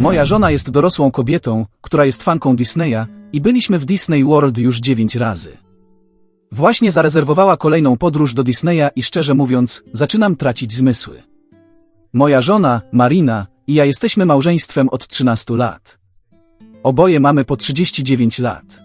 Moja żona jest dorosłą kobietą, która jest fanką Disneya i byliśmy w Disney World już dziewięć razy. Właśnie zarezerwowała kolejną podróż do Disneya i szczerze mówiąc, zaczynam tracić zmysły. Moja żona, Marina, i ja jesteśmy małżeństwem od 13 lat. Oboje mamy po 39 lat.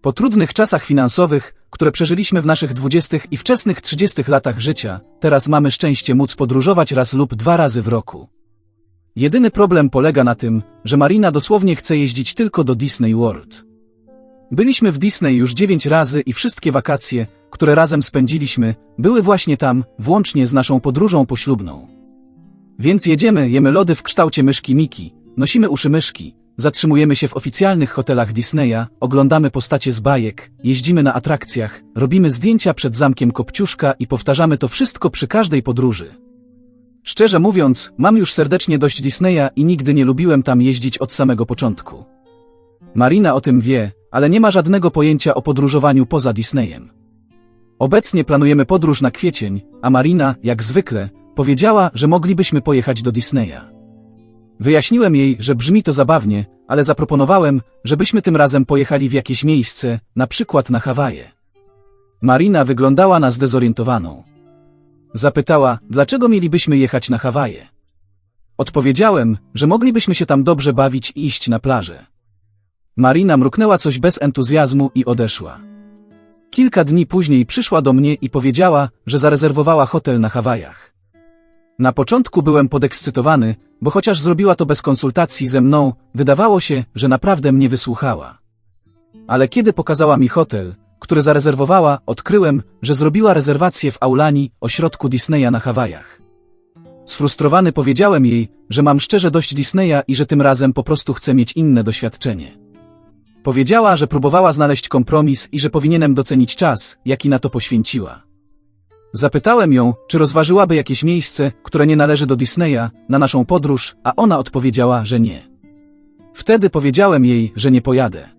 Po trudnych czasach finansowych, które przeżyliśmy w naszych 20 i wczesnych 30 latach życia, teraz mamy szczęście móc podróżować raz lub dwa razy w roku. Jedyny problem polega na tym, że Marina dosłownie chce jeździć tylko do Disney World. Byliśmy w Disney już dziewięć razy i wszystkie wakacje, które razem spędziliśmy, były właśnie tam, włącznie z naszą podróżą poślubną. Więc jedziemy, jemy lody w kształcie myszki Miki, nosimy uszy myszki, zatrzymujemy się w oficjalnych hotelach Disneya, oglądamy postacie z bajek, jeździmy na atrakcjach, robimy zdjęcia przed zamkiem Kopciuszka i powtarzamy to wszystko przy każdej podróży. Szczerze mówiąc, mam już serdecznie dość Disneya i nigdy nie lubiłem tam jeździć od samego początku. Marina o tym wie, ale nie ma żadnego pojęcia o podróżowaniu poza Disneyem. Obecnie planujemy podróż na kwiecień, a Marina, jak zwykle, powiedziała, że moglibyśmy pojechać do Disneya. Wyjaśniłem jej, że brzmi to zabawnie, ale zaproponowałem, żebyśmy tym razem pojechali w jakieś miejsce, na przykład na Hawaje. Marina wyglądała na zdezorientowaną. Zapytała, dlaczego mielibyśmy jechać na Hawaje. Odpowiedziałem, że moglibyśmy się tam dobrze bawić i iść na plażę. Marina mruknęła coś bez entuzjazmu i odeszła. Kilka dni później przyszła do mnie i powiedziała, że zarezerwowała hotel na Hawajach. Na początku byłem podekscytowany, bo chociaż zrobiła to bez konsultacji ze mną, wydawało się, że naprawdę mnie wysłuchała. Ale kiedy pokazała mi hotel, który zarezerwowała, odkryłem, że zrobiła rezerwację w Aulani, ośrodku Disneya na Hawajach. Sfrustrowany powiedziałem jej, że mam szczerze dość Disneya i że tym razem po prostu chcę mieć inne doświadczenie. Powiedziała, że próbowała znaleźć kompromis i że powinienem docenić czas, jaki na to poświęciła. Zapytałem ją, czy rozważyłaby jakieś miejsce, które nie należy do Disneya, na naszą podróż, a ona odpowiedziała, że nie. Wtedy powiedziałem jej, że nie pojadę.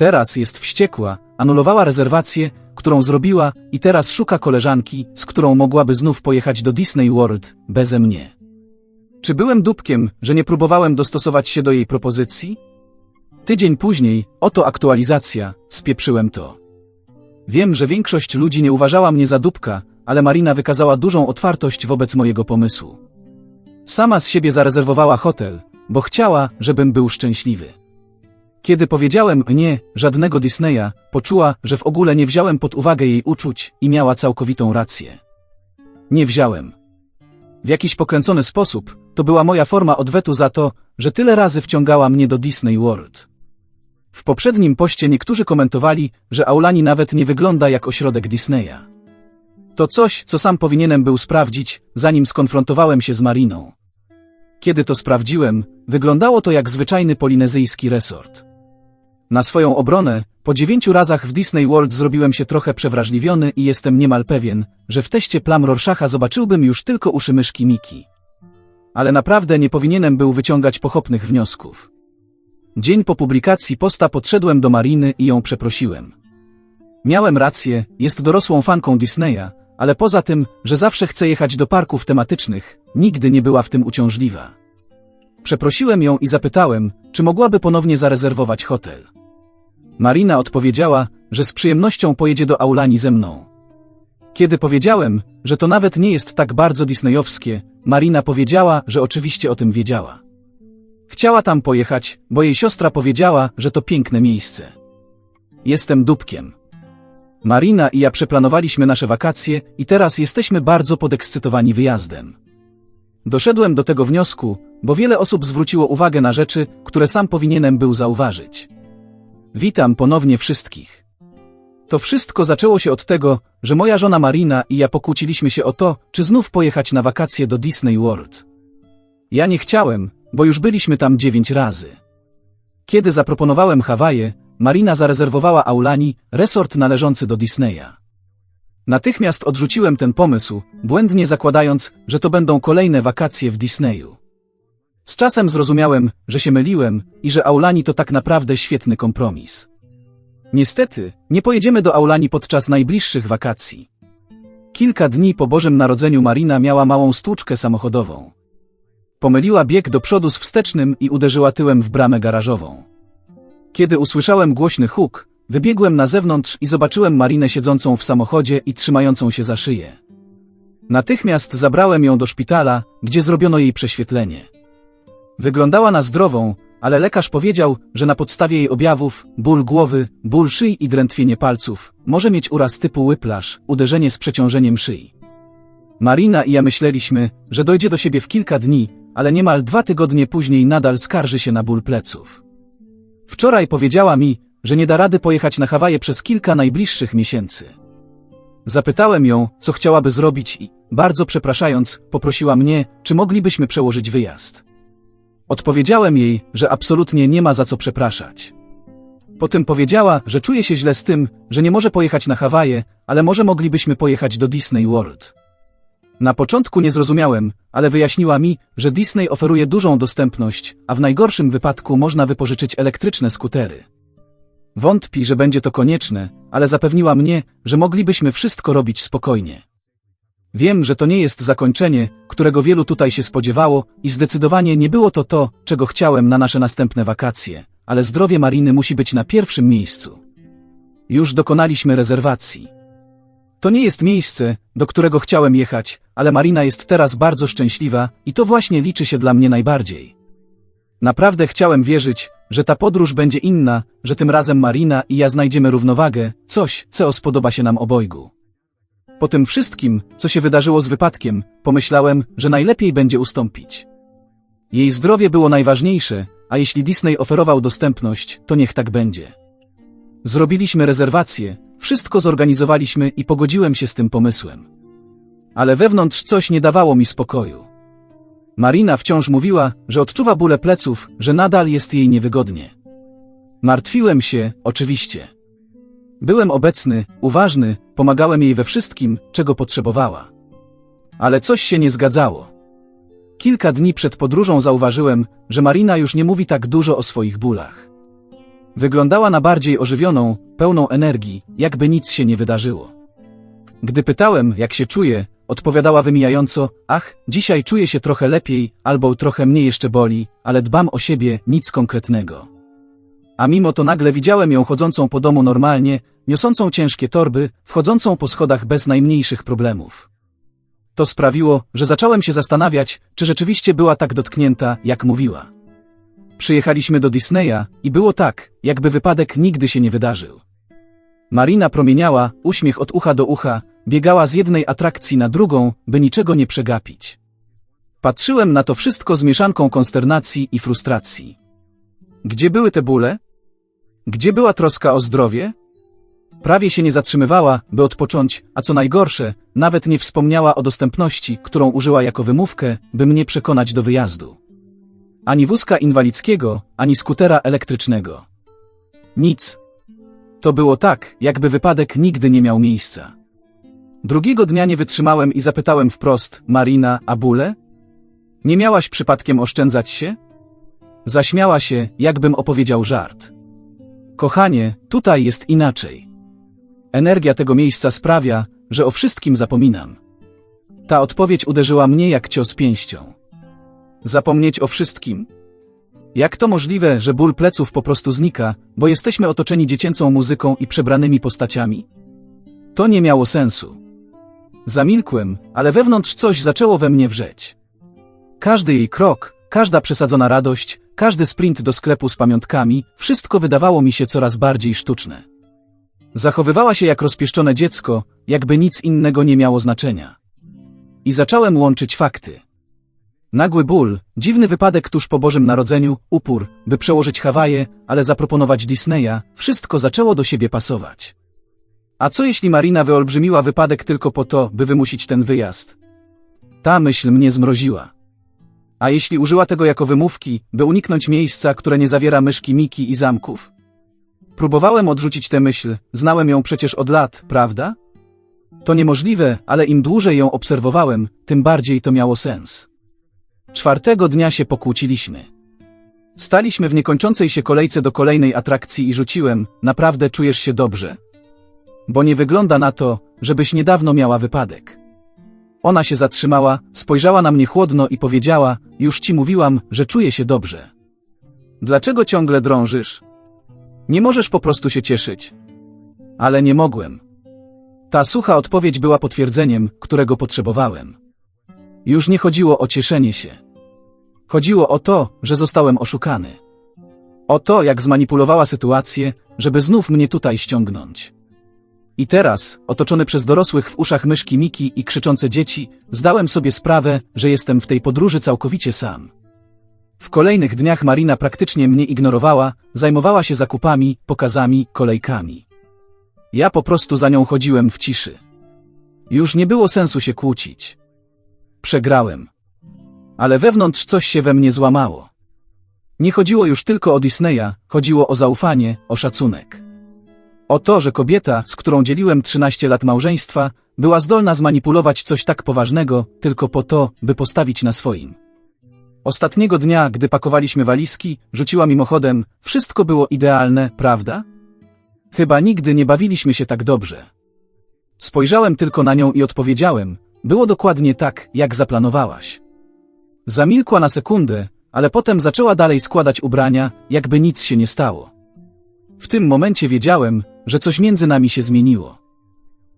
Teraz jest wściekła, anulowała rezerwację, którą zrobiła i teraz szuka koleżanki, z którą mogłaby znów pojechać do Disney World, beze mnie. Czy byłem dupkiem, że nie próbowałem dostosować się do jej propozycji? Tydzień później, oto aktualizacja, spieprzyłem to. Wiem, że większość ludzi nie uważała mnie za dupka, ale Marina wykazała dużą otwartość wobec mojego pomysłu. Sama z siebie zarezerwowała hotel, bo chciała, żebym był szczęśliwy. Kiedy powiedziałem nie, żadnego Disneya, poczuła, że w ogóle nie wziąłem pod uwagę jej uczuć i miała całkowitą rację. Nie wziąłem. W jakiś pokręcony sposób, to była moja forma odwetu za to, że tyle razy wciągała mnie do Disney World. W poprzednim poście niektórzy komentowali, że Aulani nawet nie wygląda jak ośrodek Disneya. To coś, co sam powinienem był sprawdzić, zanim skonfrontowałem się z Mariną. Kiedy to sprawdziłem, wyglądało to jak zwyczajny polinezyjski resort. Na swoją obronę, po dziewięciu razach w Disney World zrobiłem się trochę przewrażliwiony i jestem niemal pewien, że w teście plam Rorschacha zobaczyłbym już tylko uszy myszki Miki. Ale naprawdę nie powinienem był wyciągać pochopnych wniosków. Dzień po publikacji posta podszedłem do Mariny i ją przeprosiłem. Miałem rację, jest dorosłą fanką Disneya, ale poza tym, że zawsze chce jechać do parków tematycznych, nigdy nie była w tym uciążliwa. Przeprosiłem ją i zapytałem, czy mogłaby ponownie zarezerwować hotel. Marina odpowiedziała, że z przyjemnością pojedzie do Aulani ze mną. Kiedy powiedziałem, że to nawet nie jest tak bardzo disneyowskie, Marina powiedziała, że oczywiście o tym wiedziała. Chciała tam pojechać, bo jej siostra powiedziała, że to piękne miejsce. Jestem dupkiem. Marina i ja przeplanowaliśmy nasze wakacje i teraz jesteśmy bardzo podekscytowani wyjazdem. Doszedłem do tego wniosku, bo wiele osób zwróciło uwagę na rzeczy, które sam powinienem był zauważyć. Witam ponownie wszystkich. To wszystko zaczęło się od tego, że moja żona Marina i ja pokłóciliśmy się o to, czy znów pojechać na wakacje do Disney World. Ja nie chciałem, bo już byliśmy tam dziewięć razy. Kiedy zaproponowałem Hawaje, Marina zarezerwowała Aulani, resort należący do Disneya. Natychmiast odrzuciłem ten pomysł, błędnie zakładając, że to będą kolejne wakacje w Disneyu. Z czasem zrozumiałem, że się myliłem i że Aulani to tak naprawdę świetny kompromis. Niestety, nie pojedziemy do Aulani podczas najbliższych wakacji. Kilka dni po Bożym Narodzeniu Marina miała małą stłuczkę samochodową. Pomyliła bieg do przodu z wstecznym i uderzyła tyłem w bramę garażową. Kiedy usłyszałem głośny huk, wybiegłem na zewnątrz i zobaczyłem Marinę siedzącą w samochodzie i trzymającą się za szyję. Natychmiast zabrałem ją do szpitala, gdzie zrobiono jej prześwietlenie. Wyglądała na zdrową, ale lekarz powiedział, że na podstawie jej objawów, ból głowy, ból szyi i drętwienie palców, może mieć uraz typu whiplash, uderzenie z przeciążeniem szyi. Marina i ja myśleliśmy, że dojdzie do siebie w kilka dni, ale niemal dwa tygodnie później nadal skarży się na ból pleców. Wczoraj powiedziała mi, że nie da rady pojechać na Hawaje przez kilka najbliższych miesięcy. Zapytałem ją, co chciałaby zrobić i, bardzo przepraszając, poprosiła mnie, czy moglibyśmy przełożyć wyjazd. Odpowiedziałem jej, że absolutnie nie ma za co przepraszać. Potem powiedziała, że czuje się źle z tym, że nie może pojechać na Hawaje, ale może moglibyśmy pojechać do Disney World. Na początku nie zrozumiałem, ale wyjaśniła mi, że Disney oferuje dużą dostępność, a w najgorszym wypadku można wypożyczyć elektryczne skutery. Wątpi, że będzie to konieczne, ale zapewniła mnie, że moglibyśmy wszystko robić spokojnie. Wiem, że to nie jest zakończenie, którego wielu tutaj się spodziewało i zdecydowanie nie było to to, czego chciałem na nasze następne wakacje, ale zdrowie Mariny musi być na pierwszym miejscu. Już dokonaliśmy rezerwacji. To nie jest miejsce, do którego chciałem jechać, ale Marina jest teraz bardzo szczęśliwa i to właśnie liczy się dla mnie najbardziej. Naprawdę chciałem wierzyć, że ta podróż będzie inna, że tym razem Marina i ja znajdziemy równowagę, coś, co spodoba się nam obojgu. Po tym wszystkim, co się wydarzyło z wypadkiem, pomyślałem, że najlepiej będzie ustąpić. Jej zdrowie było najważniejsze, a jeśli Disney oferował dostępność, to niech tak będzie. Zrobiliśmy rezerwację, wszystko zorganizowaliśmy i pogodziłem się z tym pomysłem. Ale wewnątrz coś nie dawało mi spokoju. Marina wciąż mówiła, że odczuwa bóle pleców, że nadal jest jej niewygodnie. Martwiłem się, oczywiście. Byłem obecny, uważny, pomagałem jej we wszystkim, czego potrzebowała. Ale coś się nie zgadzało. Kilka dni przed podróżą zauważyłem, że Marina już nie mówi tak dużo o swoich bólach. Wyglądała na bardziej ożywioną, pełną energii, jakby nic się nie wydarzyło. Gdy pytałem, jak się czuje, odpowiadała wymijająco, ach, dzisiaj czuję się trochę lepiej, albo trochę mnie jeszcze boli, ale dbam o siebie, nic konkretnego. A mimo to nagle widziałem ją chodzącą po domu normalnie, niosącą ciężkie torby, wchodzącą po schodach bez najmniejszych problemów. To sprawiło, że zacząłem się zastanawiać, czy rzeczywiście była tak dotknięta, jak mówiła. Przyjechaliśmy do Disneya i było tak, jakby wypadek nigdy się nie wydarzył. Marina promieniała, uśmiech od ucha do ucha, biegała z jednej atrakcji na drugą, by niczego nie przegapić. Patrzyłem na to wszystko z mieszanką konsternacji i frustracji. Gdzie były te bóle? Gdzie była troska o zdrowie? Prawie się nie zatrzymywała, by odpocząć, a co najgorsze, nawet nie wspomniała o dostępności, którą użyła jako wymówkę, by mnie przekonać do wyjazdu. Ani wózka inwalidzkiego, ani skutera elektrycznego. Nic. To było tak, jakby wypadek nigdy nie miał miejsca. Drugiego dnia nie wytrzymałem i zapytałem wprost, Marina, a bóle? Nie miałaś przypadkiem oszczędzać się? Zaśmiała się, jakbym opowiedział żart. Kochanie, tutaj jest inaczej. Energia tego miejsca sprawia, że o wszystkim zapominam. Ta odpowiedź uderzyła mnie jak cios pięścią. Zapomnieć o wszystkim? Jak to możliwe, że ból pleców po prostu znika, bo jesteśmy otoczeni dziecięcą muzyką i przebranymi postaciami? To nie miało sensu. Zamilkłem, ale wewnątrz coś zaczęło we mnie wrzeć. Każdy jej krok, każda przesadzona radość, każdy sprint do sklepu z pamiątkami, wszystko wydawało mi się coraz bardziej sztuczne. Zachowywała się jak rozpieszczone dziecko, jakby nic innego nie miało znaczenia. I zacząłem łączyć fakty. Nagły ból, dziwny wypadek tuż po Bożym Narodzeniu, upór, by przełożyć Hawaje, ale zaproponować Disneya, wszystko zaczęło do siebie pasować. A co jeśli Marina wyolbrzymiła wypadek tylko po to, by wymusić ten wyjazd? Ta myśl mnie zmroziła. A jeśli użyła tego jako wymówki, by uniknąć miejsca, które nie zawiera myszki Miki i zamków? Próbowałem odrzucić tę myśl, znałem ją przecież od lat, prawda? To niemożliwe, ale im dłużej ją obserwowałem, tym bardziej to miało sens. Czwartego dnia się pokłóciliśmy. Staliśmy w niekończącej się kolejce do kolejnej atrakcji i rzuciłem, naprawdę czujesz się dobrze? Bo nie wygląda na to, żebyś niedawno miała wypadek. Ona się zatrzymała, spojrzała na mnie chłodno i powiedziała: Już ci mówiłam, że czuję się dobrze. Dlaczego ciągle drążysz? Nie możesz po prostu się cieszyć. Ale nie mogłem. Ta sucha odpowiedź była potwierdzeniem, którego potrzebowałem. Już nie chodziło o cieszenie się. Chodziło o to, że zostałem oszukany. O to, jak zmanipulowała sytuację, żeby znów mnie tutaj ściągnąć. I teraz, otoczony przez dorosłych w uszach myszki Miki i krzyczące dzieci, zdałem sobie sprawę, że jestem w tej podróży całkowicie sam. W kolejnych dniach Marina praktycznie mnie ignorowała, zajmowała się zakupami, pokazami, kolejkami. Ja po prostu za nią chodziłem w ciszy. Już nie było sensu się kłócić. Przegrałem. Ale wewnątrz coś się we mnie złamało. Nie chodziło już tylko o Disneya, chodziło o zaufanie, o szacunek. O to, że kobieta, z którą dzieliłem 13 lat małżeństwa, była zdolna zmanipulować coś tak poważnego tylko po to, by postawić na swoim. Ostatniego dnia, gdy pakowaliśmy walizki, rzuciła mimochodem, wszystko było idealne, prawda? Chyba nigdy nie bawiliśmy się tak dobrze. Spojrzałem tylko na nią i odpowiedziałem, było dokładnie tak, jak zaplanowałaś. Zamilkła na sekundę, ale potem zaczęła dalej składać ubrania, jakby nic się nie stało. W tym momencie wiedziałem, że coś między nami się zmieniło.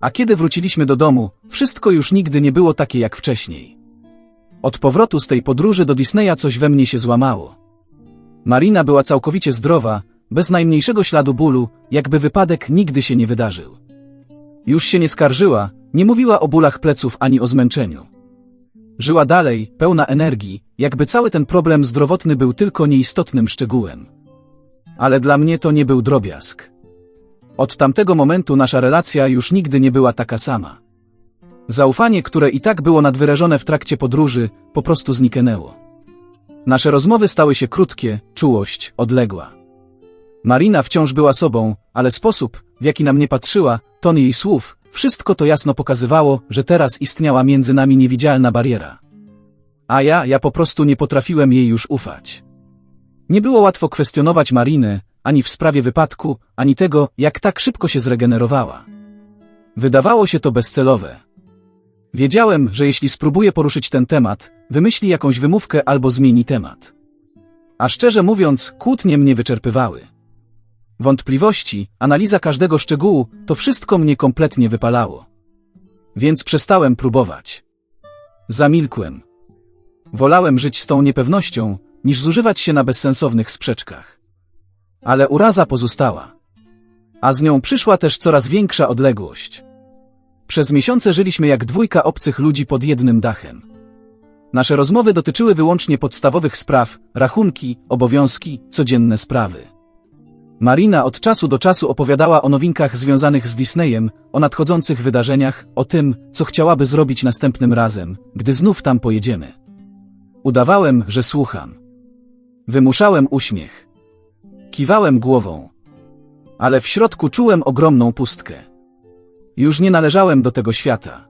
A kiedy wróciliśmy do domu, wszystko już nigdy nie było takie jak wcześniej. Od powrotu z tej podróży do Disneya coś we mnie się złamało. Marina była całkowicie zdrowa, bez najmniejszego śladu bólu, jakby wypadek nigdy się nie wydarzył. Już się nie skarżyła, nie mówiła o bólach pleców ani o zmęczeniu. Żyła dalej, pełna energii, jakby cały ten problem zdrowotny był tylko nieistotnym szczegółem. Ale dla mnie to nie był drobiazg. Od tamtego momentu nasza relacja już nigdy nie była taka sama. Zaufanie, które i tak było nadwyrażone w trakcie podróży, po prostu zniknęło. Nasze rozmowy stały się krótkie, czułość odległa. Marina wciąż była sobą, ale sposób, w jaki na mnie patrzyła, ton jej słów, wszystko to jasno pokazywało, że teraz istniała między nami niewidzialna bariera. A ja, ja po prostu nie potrafiłem jej już ufać. Nie było łatwo kwestionować Mariny, ani w sprawie wypadku, ani tego, jak tak szybko się zregenerowała. Wydawało się to bezcelowe. Wiedziałem, że jeśli spróbuję poruszyć ten temat, wymyśli jakąś wymówkę albo zmieni temat. A szczerze mówiąc, kłótnie mnie wyczerpywały. Wątpliwości, analiza każdego szczegółu, to wszystko mnie kompletnie wypalało. Więc przestałem próbować. Zamilkłem. Wolałem żyć z tą niepewnością, niż zużywać się na bezsensownych sprzeczkach. Ale uraza pozostała. A z nią przyszła też coraz większa odległość. Przez miesiące żyliśmy jak dwójka obcych ludzi pod jednym dachem. Nasze rozmowy dotyczyły wyłącznie podstawowych spraw, rachunki, obowiązki, codzienne sprawy. Marina od czasu do czasu opowiadała o nowinkach związanych z Disneyem, o nadchodzących wydarzeniach, o tym, co chciałaby zrobić następnym razem, gdy znów tam pojedziemy. Udawałem, że słucham. Wymuszałem uśmiech. Kiwałem głową. Ale w środku czułem ogromną pustkę. Już nie należałem do tego świata.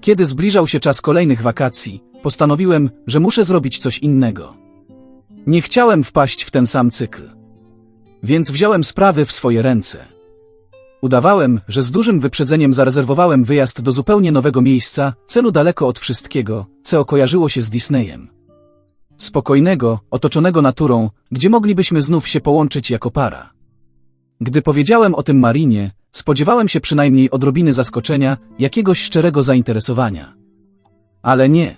Kiedy zbliżał się czas kolejnych wakacji, postanowiłem, że muszę zrobić coś innego. Nie chciałem wpaść w ten sam cykl. Więc wziąłem sprawy w swoje ręce. Udawałem, że z dużym wyprzedzeniem zarezerwowałem wyjazd do zupełnie nowego miejsca, celu daleko od wszystkiego, co kojarzyło się z Disneyem. Spokojnego, otoczonego naturą, gdzie moglibyśmy znów się połączyć jako para. Gdy powiedziałem o tym Marinie, spodziewałem się przynajmniej odrobiny zaskoczenia, jakiegoś szczerego zainteresowania. Ale nie.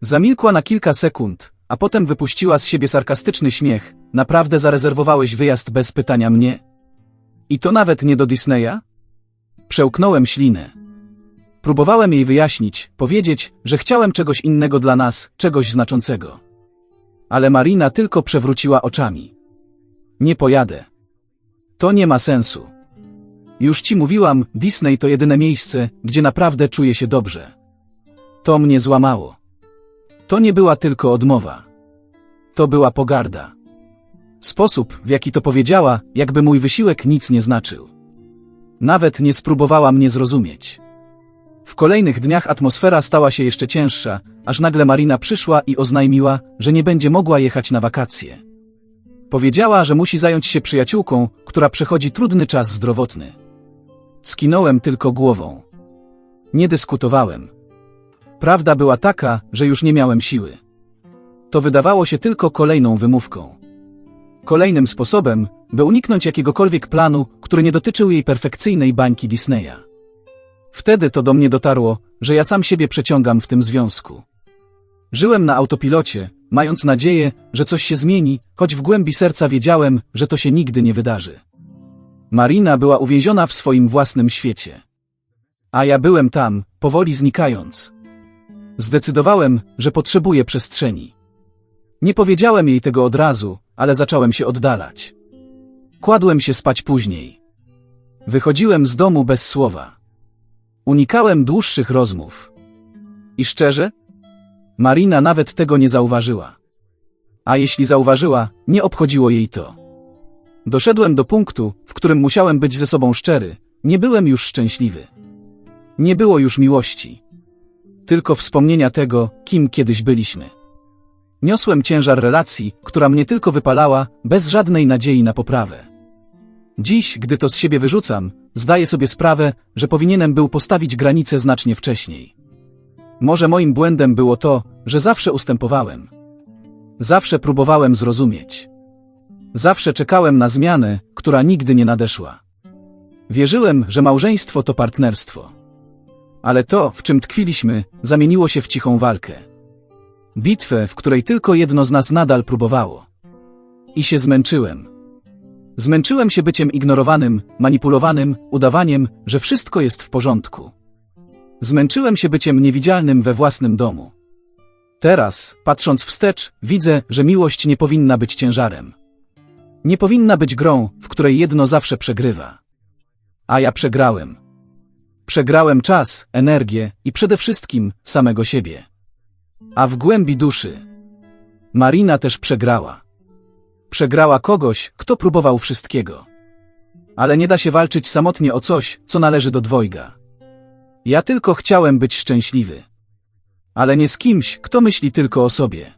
Zamilkła na kilka sekund, a potem wypuściła z siebie sarkastyczny śmiech. Naprawdę zarezerwowałeś wyjazd bez pytania mnie? I to nawet nie do Disneya? Przełknąłem ślinę. Próbowałem jej wyjaśnić, powiedzieć, że chciałem czegoś innego dla nas, czegoś znaczącego. Ale Marina tylko przewróciła oczami. Nie pojadę. To nie ma sensu. Już ci mówiłam, Disney to jedyne miejsce, gdzie naprawdę czuję się dobrze. To mnie złamało. To nie była tylko odmowa. To była pogarda. Sposób, w jaki to powiedziała, jakby mój wysiłek nic nie znaczył. Nawet nie spróbowała mnie zrozumieć. W kolejnych dniach atmosfera stała się jeszcze cięższa, aż nagle Marina przyszła i oznajmiła, że nie będzie mogła jechać na wakacje. Powiedziała, że musi zająć się przyjaciółką, która przechodzi trudny czas zdrowotny. Skinąłem tylko głową. Nie dyskutowałem. Prawda była taka, że już nie miałem siły. To wydawało się tylko kolejną wymówką. Kolejnym sposobem, by uniknąć jakiegokolwiek planu, który nie dotyczył jej perfekcyjnej bańki Disneya. Wtedy to do mnie dotarło, że ja sam siebie przeciągam w tym związku. Żyłem na autopilocie, mając nadzieję, że coś się zmieni, choć w głębi serca wiedziałem, że to się nigdy nie wydarzy. Marina była uwięziona w swoim własnym świecie. A ja byłem tam, powoli znikając. Zdecydowałem, że potrzebuję przestrzeni. Nie powiedziałem jej tego od razu, ale zacząłem się oddalać. Kładłem się spać później. Wychodziłem z domu bez słowa. Unikałem dłuższych rozmów. I szczerze? Marina nawet tego nie zauważyła. A jeśli zauważyła, nie obchodziło jej to. Doszedłem do punktu, w którym musiałem być ze sobą szczery. Nie byłem już szczęśliwy. Nie było już miłości. Tylko wspomnienia tego, kim kiedyś byliśmy. Niosłem ciężar relacji, która mnie tylko wypalała, bez żadnej nadziei na poprawę. Dziś, gdy to z siebie wyrzucam, zdaję sobie sprawę, że powinienem był postawić granice znacznie wcześniej. Może moim błędem było to, że zawsze ustępowałem. Zawsze próbowałem zrozumieć. Zawsze czekałem na zmianę, która nigdy nie nadeszła. Wierzyłem, że małżeństwo to partnerstwo. Ale to, w czym tkwiliśmy, zamieniło się w cichą walkę. Bitwę, w której tylko jedno z nas nadal próbowało. I się zmęczyłem. Zmęczyłem się byciem ignorowanym, manipulowanym, udawaniem, że wszystko jest w porządku. Zmęczyłem się byciem niewidzialnym we własnym domu. Teraz, patrząc wstecz, widzę, że miłość nie powinna być ciężarem. Nie powinna być grą, w której jedno zawsze przegrywa. A ja przegrałem. Przegrałem czas, energię i przede wszystkim samego siebie. A w głębi duszy Marina też przegrała. Przegrała kogoś, kto próbował wszystkiego. Ale nie da się walczyć samotnie o coś, co należy do dwojga. Ja tylko chciałem być szczęśliwy. Ale nie z kimś, kto myśli tylko o sobie.